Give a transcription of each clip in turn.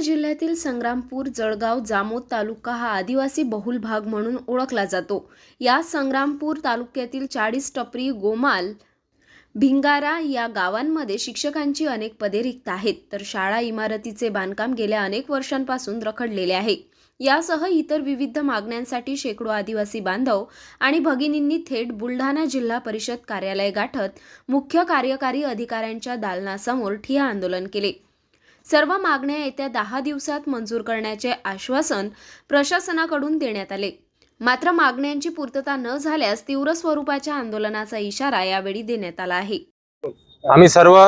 जिल्ह्यातील संग्रामपूर जळगाव जामोद तालुका हा आदिवासी बहुल भाग म्हणून ओळखला जातो. या संग्रामपूर तालुक्यातील चाळीस टपरी गोमाल भिंगारा या गावांमध्ये शिक्षकांची अनेक पदे रिक्त आहेत. तर शाळा इमारतीचे बांधकाम गेल्या अनेक वर्षांपासून रखडलेले आहे. यासह इतर विविध मागण्यांसाठी शेकडो आदिवासी बांधव आणि भगिनींनी थेट बुलढाणा जिल्हा परिषद कार्यालय गाठत मुख्य कार्यकारी अधिकाऱ्यांच्या दालनासमोर ठिया आंदोलन केले. सर्व मागण्या येत्या दहा दिवसात मंजूर करण्याचे आश्वासन प्रशासनाकडून देण्यात आले. मात्र मागण्यांची पूर्तता न झाल्यास तीव्र स्वरूपाच्या आंदोलनाचा इशारा यावेळी देण्यात आला आहे. आम्ही सर्व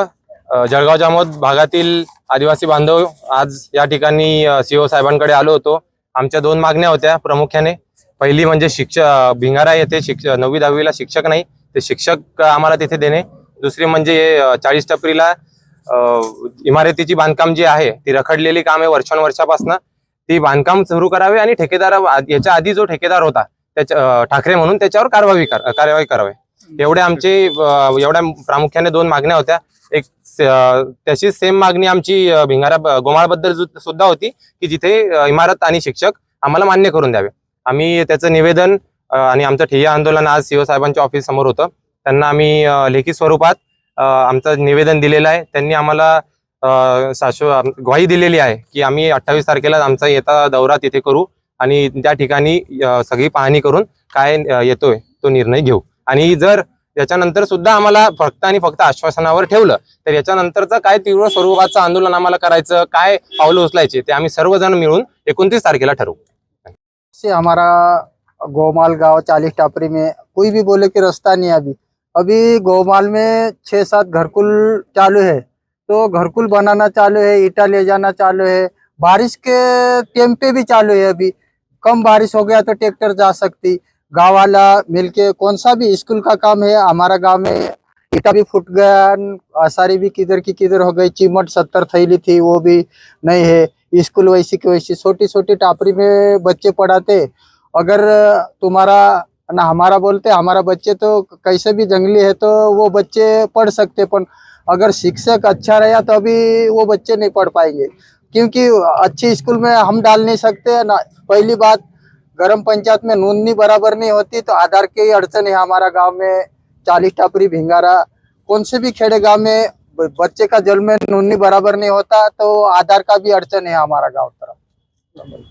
जळगाव जामोद भागातील आदिवासी बांधव आज या ठिकाणी सीओ साहेबांकडे आलो होतो. आमच्या दोन मागण्या होत्या प्रामुख्याने. पहिली म्हणजे शिक्षक भिंगारा येथे शिक्ष नववी दहावीला शिक्षक नाही ते शिक्षक आम्हाला तिथे देणे. दुसरी म्हणजे चाळीस टपरीला इमारतीची बांधकाम जी आहे ती रखडलेली काम आहे वर्षानुवर्षापासून. ती बांधकाम सुरू करावे आणि ठेकेदार याच्या आधी जो ठेकेदार होता त्याच्या ठाकरे म्हणून त्याच्यावर कारवाई कर- कारवाई करावी. एवढे आमचे एवढ्या प्रामुख्याने दोन मागण्या होत्या. एक त्याची सेम मागणी आमची भिंगारा गोमाळबद्दल सुद्धा होती की जिथे इमारत आणि शिक्षक आम्हाला मान्य करून द्यावे. आम्ही त्याचं निवेदन आणि आमचं ठिय्या आंदोलन आज सीओ साहेबांच्या ऑफिस समोर होतं. त्यांना आम्ही लेखी स्वरूपात आमचं निवेदन दिलेलं आहे. त्यांनी आम्हाला अ, शाश्व ग्वाही दिलेली आहे की आम्ही अठ्ठावीस तारखेला आमचा येता दौरा तिथे करू आणि त्या ठिकाणी सगळी पाहणी करून काय येतोय तो निर्णय घेऊ. आणि जर याच्यानंतर सुद्धा आम्हाला फक्त आणि फक्त आश्वासनावर ठेवलं तर याच्यानंतरचं काय तीव्र स्वरूपाचं आंदोलन आम्हाला करायचं काय पावलं उचलायचे ते आम्ही सर्वजण मिळून एकोणतीस तारखेला ठरवू. से हमारा गोमाल गांव चालीस टापरी में कोई भी बोले कि रास्ता नहीं है अभी। अभी गोमाल में छह सात घरकुल चालू है। तो घरकुल बनाना चालू है, ईटा ले जाना चालू है। बारिश के टाइम पे भी चालू है अभी। कम बारिश हो गया तो ट्रैक्टर जा सकती। गाँव वाला मिलके कौन सा भी स्कूल का काम है, हमारा गाँव में ईटा भी फूट गया आसारी भी किधर की किधर हो गई, चिमट सत्तर थैली थी, वो भी नहीं है। स्कूल वैसी की वैसी छोटी छोटी टापरी में बच्चे पढ़ाते। अगर तुम्हारा ना, हमारा बोलते, हमारा बच्चे तो कैसे भी जंगली है तो वो बच्चे पढ़ सकते, पर अगर शिक्षक अच्छा रहा तो अभी वो बच्चे नहीं पढ़ पाएँगे। क्योंकि अच्छे स्कूल में हम डाल नहीं सकते, ना, पहली बात, गरम पंचायत में नोंदनी बराबर नहीं होती तो आधार की अड़चन है हमारा गाँव में, चालीस टापरी भिंगारा, कौन से भी खेड़े गाँव में बच्चे का जन्म में नोंदनी बराबर नहीं होता तो आधार का भी अड़चन है हमारा गाँव तरफ़।